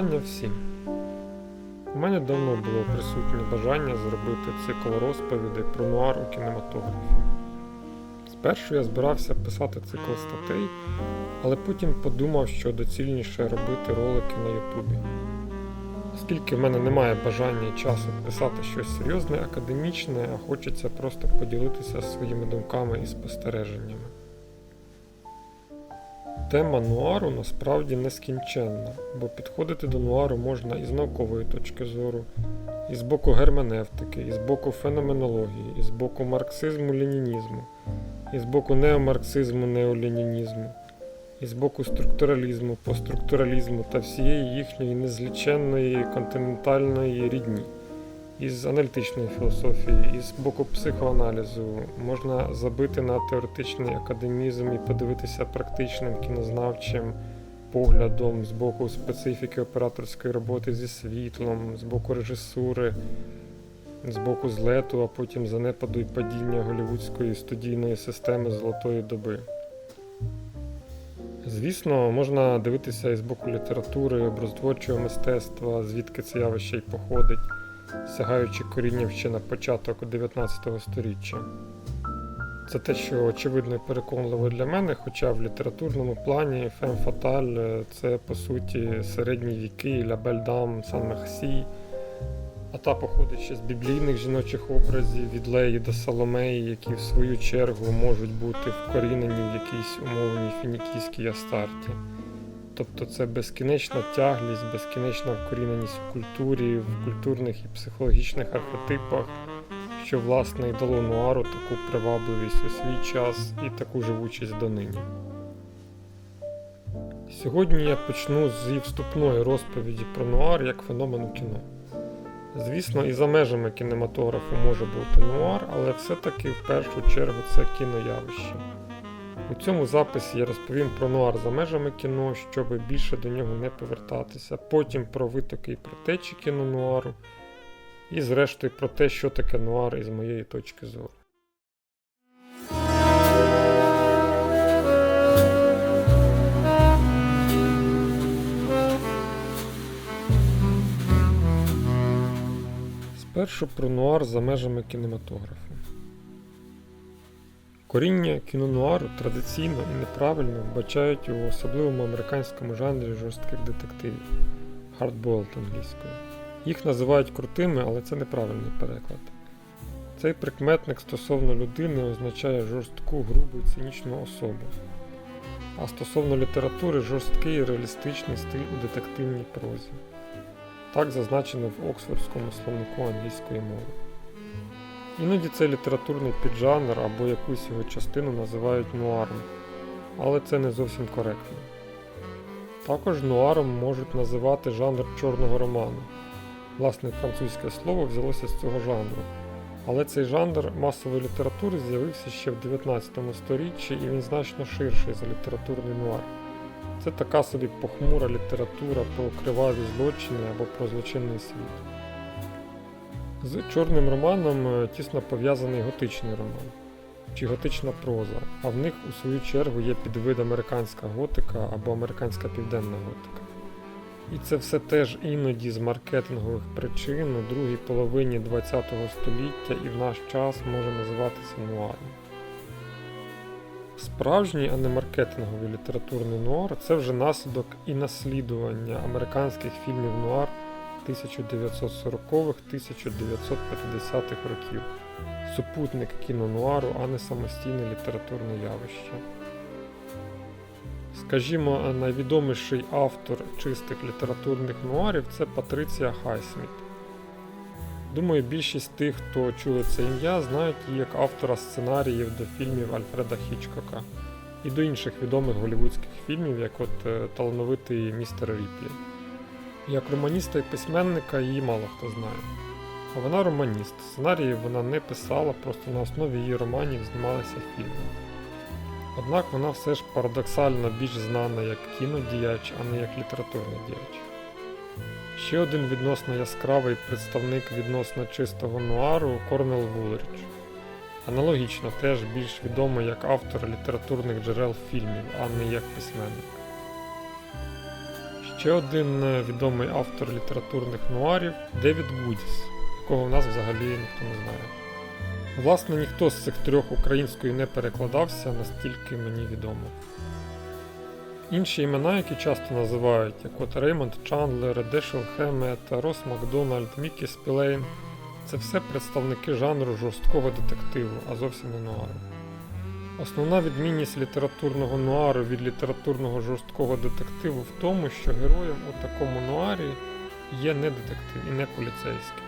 Вітання всім! У мене давно було присутнє бажання зробити цикл розповідей про нуар у кінематографі. Спершу я збирався писати цикл статей, але потім подумав, що доцільніше робити ролики на Ютубі. Оскільки в мене немає бажання і часу писати щось серйозне, академічне, а хочеться просто поділитися своїми думками і спостереженнями. Тема нуару насправді нескінченна, бо підходити до нуару можна і з наукової точки зору, і з боку герменевтики, і з боку феноменології, і з боку марксизму ленінізму, і з боку неомарксизму неоленінізму, і з боку структуралізму, постструктуралізму та всієї їхньої незліченної континентальної рідні. Із аналітичної філософії, і з боку психоаналізу можна забити на теоретичний академізм і подивитися практичним кінознавчим поглядом з боку специфіки операторської роботи зі світлом, з боку режисури, з боку злету, а потім занепаду і падіння голівудської студійної системи золотої доби. Звісно, можна дивитися і з боку літератури, образотворчого мистецтва, звідки це явище й походить сягаючи корінням ще на початок 19 століття. Це те, що очевидно і переконливо для мене, хоча в літературному плані Фем Фаталь це по суті середні віки, Ля Бель Дам, Сан Мерсі, а та походить ще з біблійних жіночих образів від Леї до Соломеї, які в свою чергу можуть бути вкорінені в якійсь умовній фінікійській Астарті. Тобто це безкінечна тяглість, безкінечна вкоріненість в культурі, в культурних і психологічних архетипах, що власне і дало нуару таку привабливість у свій час і таку живучість донині. Сьогодні я почну зі вступної розповіді про нуар як феномен у кіно. Звісно, і за межами кінематографу може бути нуар, але все-таки в першу чергу це кіноявище. У цьому записі я розповім про нуар за межами кіно, щоб більше до нього не повертатися, потім про витоки і протечі кіно нуару, і зрештою про те, що таке нуар із моєї точки зору. Спершу про нуар за межами кінематографу. Коріння кінонуару традиційно і неправильно вбачають у особливому американському жанрі жорстких детективів hardboiled англійською. Їх називають крутими, але це неправильний переклад. Цей прикметник стосовно людини означає жорстку, грубу і цинічну особу. А стосовно літератури жорсткий реалістичний стиль у детективній прозі. Так зазначено в Оксфордському словнику англійської мови. Іноді цей літературний піджанр або якусь його частину називають нуаром, але це не зовсім коректно. Також нуаром можуть називати жанр чорного роману. Власне, французьке слово взялося з цього жанру. Але цей жанр масової літератури з'явився ще в 19 сторіччі і він значно ширший за літературний нуар. Це така собі похмура література про криваві злочини або про злочинний світ. З чорним романом е, тісно пов'язаний готичний роман чи готична проза, а в них у свою чергу є підвид американська готика або американська південна готика. І це все теж іноді з маркетингових причин у другій половині ХХ століття і в наш час може називатися нуаром. Справжній, а не маркетинговий літературний нуар це вже наслідок і наслідування американських фільмів нуар 1940-1950-х років, супутник кінонуару, а не самостійне літературне явище. Скажімо, найвідоміший автор чистих літературних нуарів це Патриція Хайсміт. Думаю, більшість тих, хто чує це ім'я, знають її як автора сценаріїв до фільмів Альфреда Хічкока і до інших відомих голівудських фільмів, як от е, талановитий містер Ріплі. Як романіста і письменника її мало хто знає. А вона романіст. Сценарії вона не писала, просто на основі її романів знімалися фільми. Однак вона все ж парадоксально більш знана як кінодіяч, а не як літературний діяч. Ще один відносно яскравий представник відносно чистого нуару Корнел Вулерич. Аналогічно теж більш відомий як автор літературних джерел фільмів, а не як письменник. Ще один е, відомий автор літературних нуарів Девід Гудіс, якого в нас взагалі ніхто не знає. Власне, ніхто з цих трьох українською не перекладався, настільки мені відомо. Інші імена, які часто називають, як от Реймонд Чандлер, Дешел Хемет, Рос Макдональд, Мікі Спілейн, це все представники жанру жорсткого детективу, а зовсім не нуару. Основна відмінність літературного нуару від літературного жорсткого детективу в тому, що героєм у такому нуарі є не детектив і не поліцейський.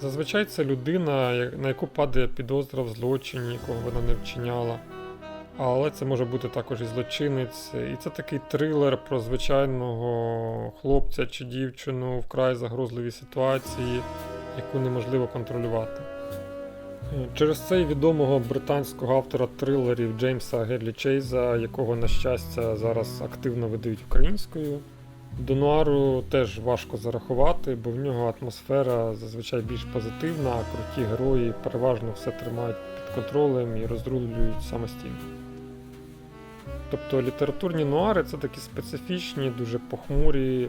Зазвичай це людина, на яку падає підозра в злочині, якого вона не вчиняла. Але це може бути також і злочинець. І це такий трилер про звичайного хлопця чи дівчину в край загрозливій ситуації, яку неможливо контролювати. Через це відомого британського автора трилерів Джеймса Гедлі Чейза, якого, на щастя, зараз активно видають українською. До нуару теж важко зарахувати, бо в нього атмосфера зазвичай більш позитивна, а круті герої переважно все тримають під контролем і розрулюють самостійно. Тобто літературні нуари це такі специфічні, дуже похмурі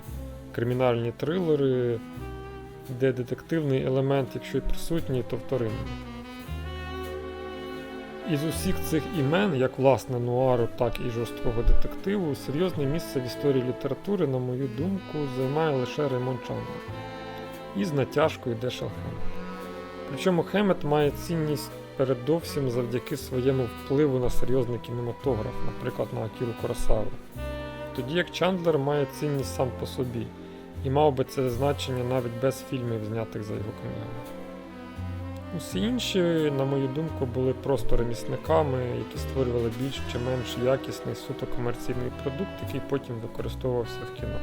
кримінальні трилери, де детективний елемент, якщо й присутній, то вторинний. Із усіх цих імен, як власне нуару, так і жорсткого детективу, серйозне місце в історії літератури, на мою думку, займає лише Реймон Чандлер. І з натяжкою Дешел Хемет. Причому Хемет має цінність передовсім завдяки своєму впливу на серйозний кінематограф, наприклад, на Акіру Куросаву. Тоді як Чандлер має цінність сам по собі, і мав би це значення навіть без фільмів, знятих за його книгами. Усі інші, на мою думку, були просто ремісниками, які створювали більш чи менш якісний суто комерційний продукт, який потім використовувався в кіно.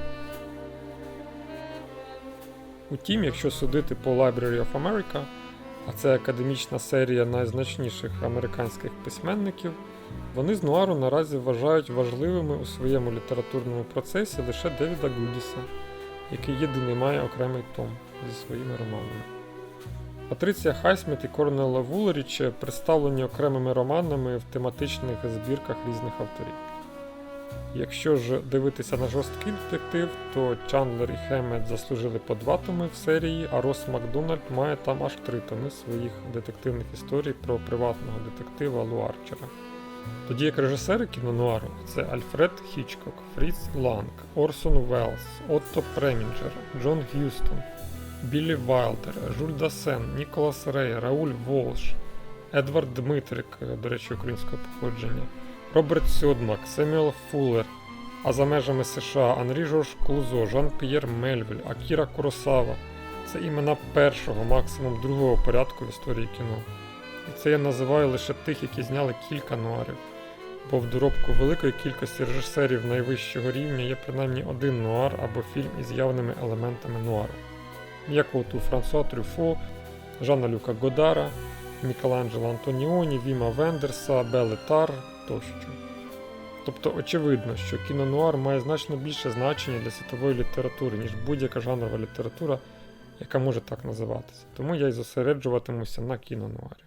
Утім, якщо судити по Library of America, а це академічна серія найзначніших американських письменників, вони з нуару наразі вважають важливими у своєму літературному процесі лише Девіда Гудіса, який єдиний має окремий том зі своїми романами. Патриція Хайсміт і Корнела Вулеріч представлені окремими романами в тематичних збірках різних авторів. Якщо ж дивитися на жорсткий детектив, то Чандлер і Хемет заслужили по два томи в серії, а Рос Макдональд має там аж три томи своїх детективних історій про приватного детектива Лу Арчера. Тоді як режисери кінонуару це Альфред Хічкок, Фріц Ланг, Орсон Веллс, Отто Премінджер, Джон Г'юстон, Біллі Вайлдер, Жуль Дасен, Ніколас Рей, Рауль Волш, Едвард Дмитрик, е, до речі, українського походження, Роберт Сьодмак, Семюел Фуллер, а за межами США Анрі Жорж Клузо, Жан-П'єр Мельвіль, Акіра Куросава. Це імена першого, максимум другого порядку в історії кіно. І це я називаю лише тих, які зняли кілька нуарів. Бо в доробку великої кількості режисерів найвищого рівня є принаймні один нуар або фільм із явними елементами нуару. Як от у Франсуа Трюфо, Жана Люка Годара, Мікеланджело Антоніоні, Віма Вендерса, Белетар тощо. Тобто очевидно, що кінонуар має значно більше значення для світової літератури, ніж будь-яка жанрова література, яка може так називатися. Тому я й зосереджуватимуся на кінонуарі.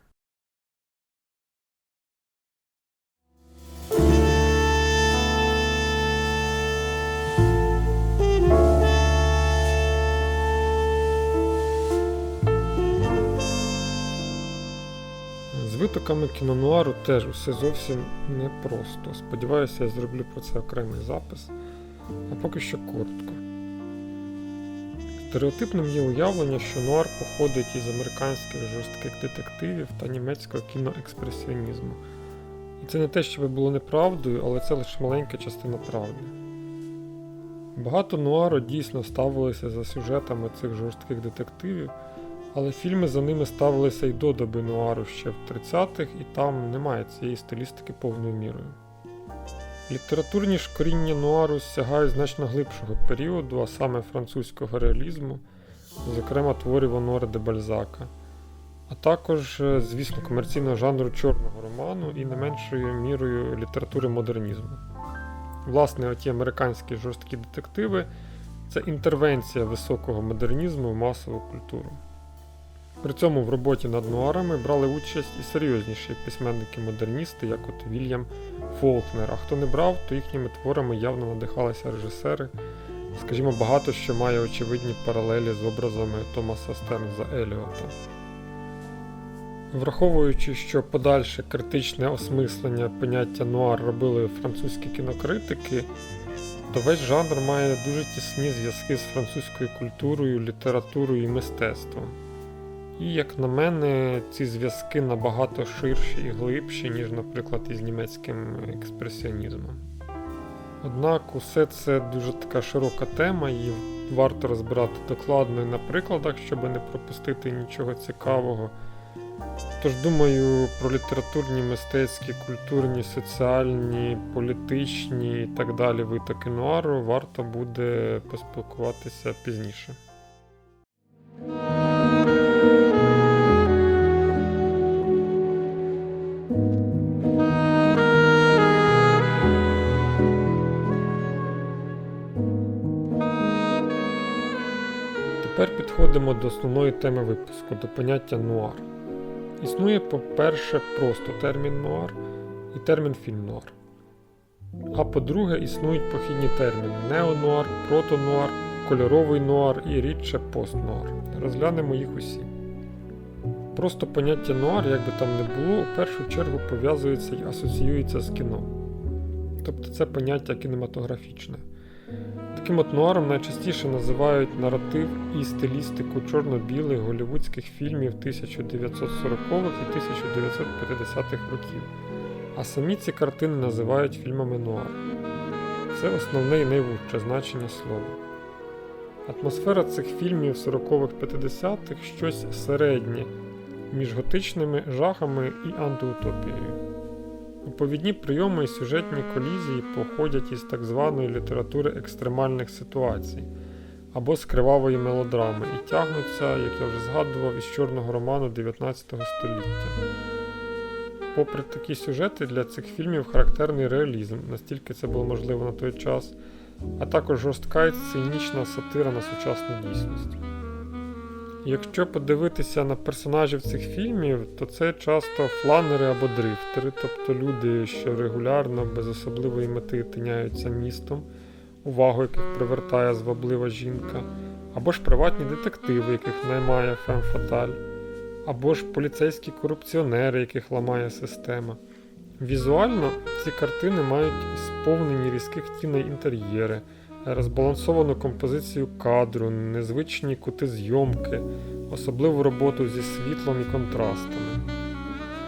Витоками кінонуару теж усе зовсім непросто. Сподіваюся, я зроблю про це окремий запис, а поки що коротко. Стереотипним є уявлення, що нуар походить із американських жорстких детективів та німецького кіноекспресіонізму. І це не те, що було неправдою, але це лише маленька частина правди. Багато нуару дійсно ставилися за сюжетами цих жорстких детективів, але фільми за ними ставилися й до доби нуару ще в 30-х, і там немає цієї стилістики повною мірою. Літературні ж коріння нуару сягають значно глибшого періоду, а саме французького реалізму, зокрема творів Онора де Бальзака, а також, е, звісно, комерційного жанру чорного роману і не меншою мірою літератури модернізму. Власне, оті американські жорсткі детективи це інтервенція високого модернізму в масову культуру. При цьому в роботі над нуарами брали участь і серйозніші письменники-модерністи, як от Вільям Фолкнер. А хто не брав, то їхніми творами явно надихалися режисери, Скажімо, багато що має очевидні паралелі з образами Томаса Стернза Еліота. Враховуючи, що подальше критичне осмислення поняття нуар робили французькі кінокритики, то весь жанр має дуже тісні зв'язки з французькою культурою, літературою і мистецтвом. І, як на мене, ці зв'язки набагато ширші і глибші, ніж, наприклад, із німецьким експресіонізмом. Однак усе це дуже така широка тема, її варто розбирати докладно і на прикладах, щоб не пропустити нічого цікавого. Тож думаю, про літературні, мистецькі, культурні, соціальні, політичні і так далі витоки нуару варто буде поспілкуватися пізніше. Тепер підходимо до основної теми випуску, до поняття нуар. Існує, по-перше, просто термін нуар і термін фільм нуар. А по-друге, існують похідні терміни неонуар, протонуар, кольоровий нуар і рідше постнуар. Розглянемо їх усі. Просто поняття нуар, як би там не було, у першу чергу пов'язується і асоціюється з кіно. Тобто це поняття кінематографічне. Таким от нуаром найчастіше називають наратив і стилістику чорно-білих голівудських фільмів 1940-х і 1950-х років, а самі ці картини називають фільмами нуар. Це основне і найвужче значення слова. Атмосфера цих фільмів 40-х-50-х щось середнє між готичними жахами і антиутопією. Оповідні прийоми і сюжетні колізії походять із так званої літератури екстремальних ситуацій або з кривавої мелодрами і тягнуться, як я вже згадував, із чорного роману 19 століття. Попри такі сюжети, для цих фільмів характерний реалізм, настільки це було можливо на той час, а також жорстка і цинічна сатира на сучасну дійсність. Якщо подивитися на персонажів цих фільмів, то це часто фланери або дрифтери, тобто люди, що регулярно, без особливої мети тиняються містом, увагу яких привертає зваблива жінка, або ж приватні детективи, яких наймає Фем Фаталь, або ж поліцейські корупціонери, яких ламає система. Візуально ці картини мають сповнені різких тіней інтер'єри розбалансовану композицію кадру, незвичні кути зйомки, особливу роботу зі світлом і контрастами.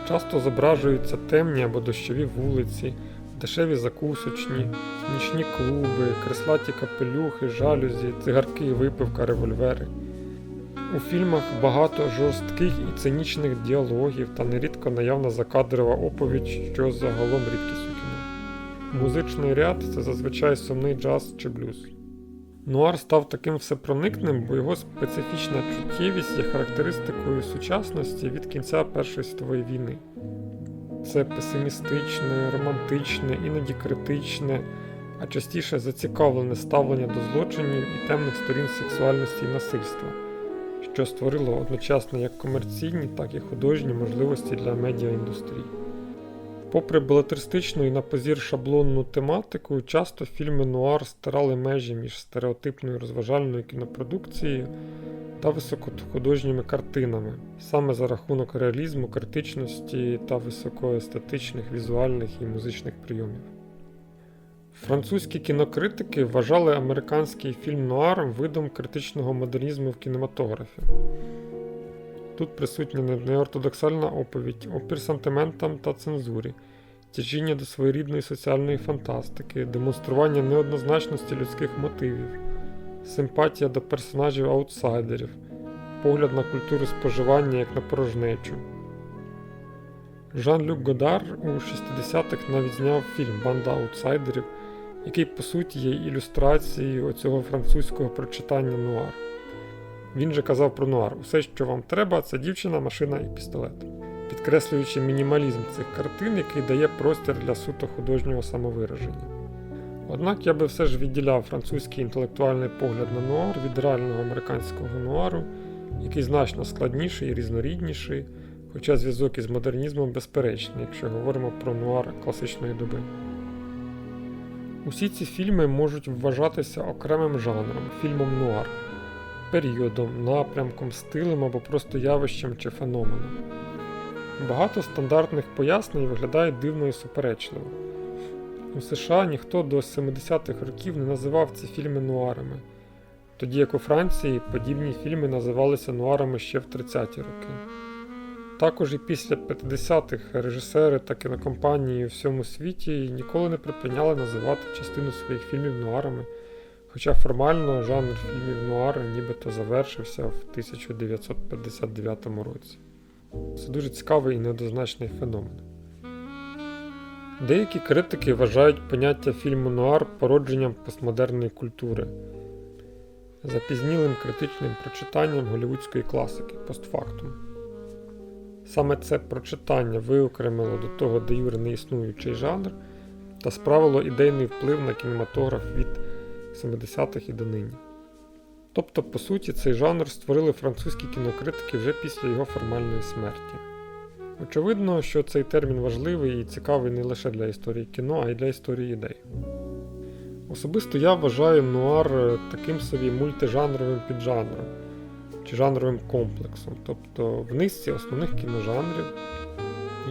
Часто зображуються темні або дощові вулиці, дешеві закусочні, нічні клуби, креслаті капелюхи, жалюзі, цигарки випивка, револьвери. У фільмах багато жорстких і цинічних діалогів та нерідко наявна закадрова оповідь, що загалом рідкість. Музичний ряд це зазвичай сумний джаз чи блюз. Нуар став таким всепроникним, бо його специфічна чуттєвість є характеристикою сучасності від кінця Першої світової війни. Це песимістичне, романтичне, іноді критичне, а частіше зацікавлене ставлення до злочинів і темних сторін сексуальності і насильства, що створило одночасно як комерційні, так і художні можливості для медіаіндустрії. Попри балетристичну і на позір шаблонну тематику, часто фільми Нуар стирали межі між стереотипною розважальною кінопродукцією та високохудожніми картинами, саме за рахунок реалізму, критичності та високоестетичних візуальних і музичних прийомів. Французькі кінокритики вважали американський фільм Нуар видом критичного модернізму в кінематографі. Тут присутня неортодоксальна оповідь, опір сантиментам та цензурі, тяжіння до своєрідної соціальної фантастики, демонстрування неоднозначності людських мотивів, симпатія до персонажів аутсайдерів, погляд на культуру споживання як на порожнечу. Жан-Люк Годар у 60-х навіть зняв фільм Банда аутсайдерів, який по суті є ілюстрацією оцього французького прочитання нуар. Він же казав про нуар: усе, що вам треба, це дівчина, машина і пістолет, підкреслюючи мінімалізм цих картин, який дає простір для суто художнього самовираження. Однак я би все ж відділяв французький інтелектуальний погляд на нуар від реального американського нуару, який значно складніший і різнорідніший, хоча зв'язок із модернізмом безперечний, якщо говоримо про нуар класичної доби. Усі ці фільми можуть вважатися окремим жанром, фільмом нуар, періодом, напрямком, стилем або просто явищем чи феноменом. Багато стандартних пояснень виглядає дивно і суперечливо. У США ніхто до 70-х років не називав ці фільми нуарами, тоді як у Франції подібні фільми називалися нуарами ще в 30-ті роки. Також і після 50-х режисери та кінокомпанії у всьому світі ніколи не припиняли називати частину своїх фільмів нуарами, хоча формально жанр фільмів нуар нібито завершився в 1959 році. Це дуже цікавий і неоднозначний феномен. Деякі критики вважають поняття фільму нуар породженням постмодерної культури, запізнілим критичним прочитанням голівудської класики постфактум. Саме це прочитання виокремило до того де юре неіснуючий жанр та справило ідейний вплив на кінематограф від 70-х і донині. Тобто, по суті, цей жанр створили французькі кінокритики вже після його формальної смерті. Очевидно, що цей термін важливий і цікавий не лише для історії кіно, а й для історії ідей. Особисто я вважаю нуар таким собі мультижанровим піджанром чи жанровим комплексом. Тобто в низці основних кіножанрів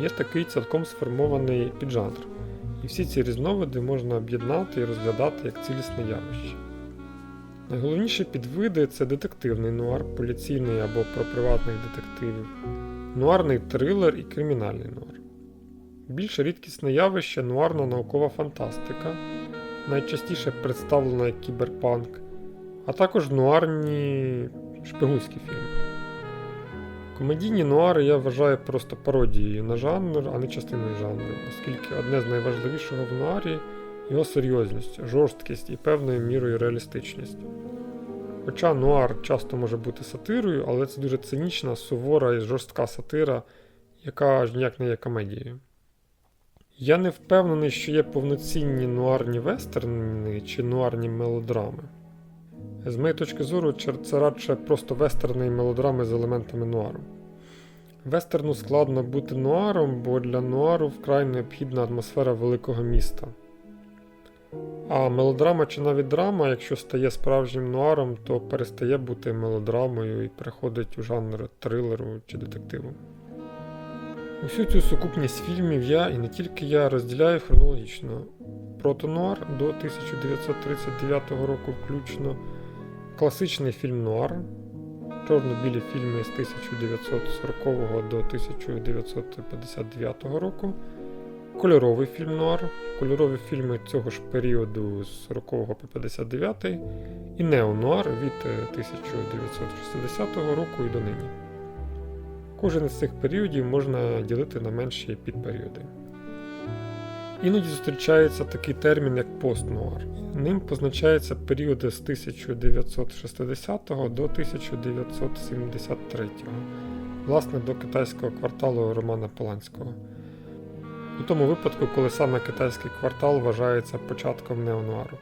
є такий цілком сформований піджанр. І всі ці різновиди можна об'єднати і розглядати як цілісне явище. Найголовніші підвиди це детективний нуар, поліційний або про приватних детективів, нуарний трилер і кримінальний нуар. Більш рідкісне явище нуарна наукова фантастика, найчастіше представлена як кіберпанк, а також нуарні шпигунські фільми. Комедійні нуари я вважаю просто пародією на жанр, а не частиною жанру, оскільки одне з найважливішого в нуарі його серйозність, жорсткість і певною мірою реалістичність. Хоча нуар часто може бути сатирою, але це дуже цинічна, сувора і жорстка сатира, яка аж ніяк не є комедією. Я не впевнений, що є повноцінні нуарні вестерни чи нуарні мелодрами. З моєї точки зору, це радше просто вестерни і мелодрами з елементами нуару. Вестерну складно бути нуаром, бо для нуару вкрай необхідна атмосфера великого міста. А мелодрама чи навіть драма, якщо стає справжнім нуаром, то перестає бути мелодрамою і переходить у жанр трилеру чи детективу. Усю цю сукупність фільмів я і не тільки я розділяю хронологічно. Протонуар до 1939 року включно, класичний фільм Нуар, чорно-білі фільми з 1940 до 1959 року, кольоровий фільм Нуар, кольорові фільми цього ж періоду з 40 по 59 і неонуар від 1960 року і до нині. Кожен із цих періодів можна ділити на менші підперіоди. Іноді зустрічається такий термін, як постнуар. Ним позначається періоди з 1960 до 1973, власне, до китайського кварталу Романа Поланського. У тому випадку, коли саме китайський квартал вважається початком неонуару.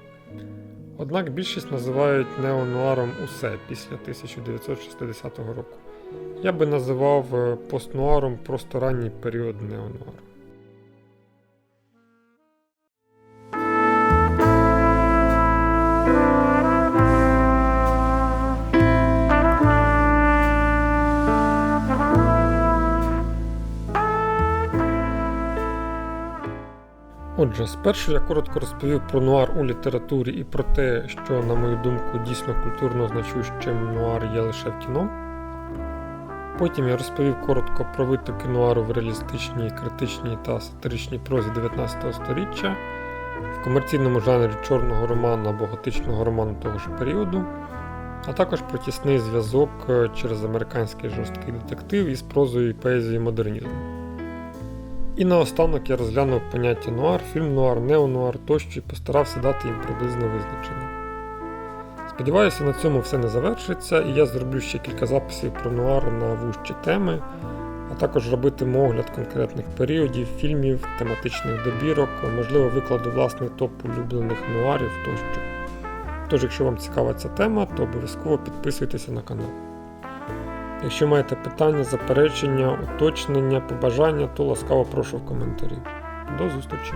Однак більшість називають неонуаром усе після 1960 року. Я би називав е, постнуаром просто ранній період неонуару. Отже, спершу я коротко розповів про нуар у літературі і про те, що, на мою думку, дійсно культурно значущим нуар є лише в кіно. Потім я розповів коротко про витоки нуару в реалістичній, критичній та сатиричній прозі 19 століття, в комерційному жанрі чорного роману або готичного роману того ж періоду, а також про тісний зв'язок е, через американський жорсткий детектив із прозою і поезією модернізму. І наостанок я розглянув поняття нуар, фільм нуар, неонуар тощо і постарався дати їм приблизне визначення. Сподіваюся, на цьому все не завершиться, і я зроблю ще кілька записів про нуар на вужчі теми, а також робитиму огляд конкретних періодів, фільмів, тематичних добірок, можливо, викладу власний топ улюблених нуарів тощо. Тож, якщо вам цікава ця тема, то обов'язково підписуйтеся на канал. Якщо маєте питання, заперечення, уточнення, побажання, то ласкаво прошу в коментарі. До зустрічі!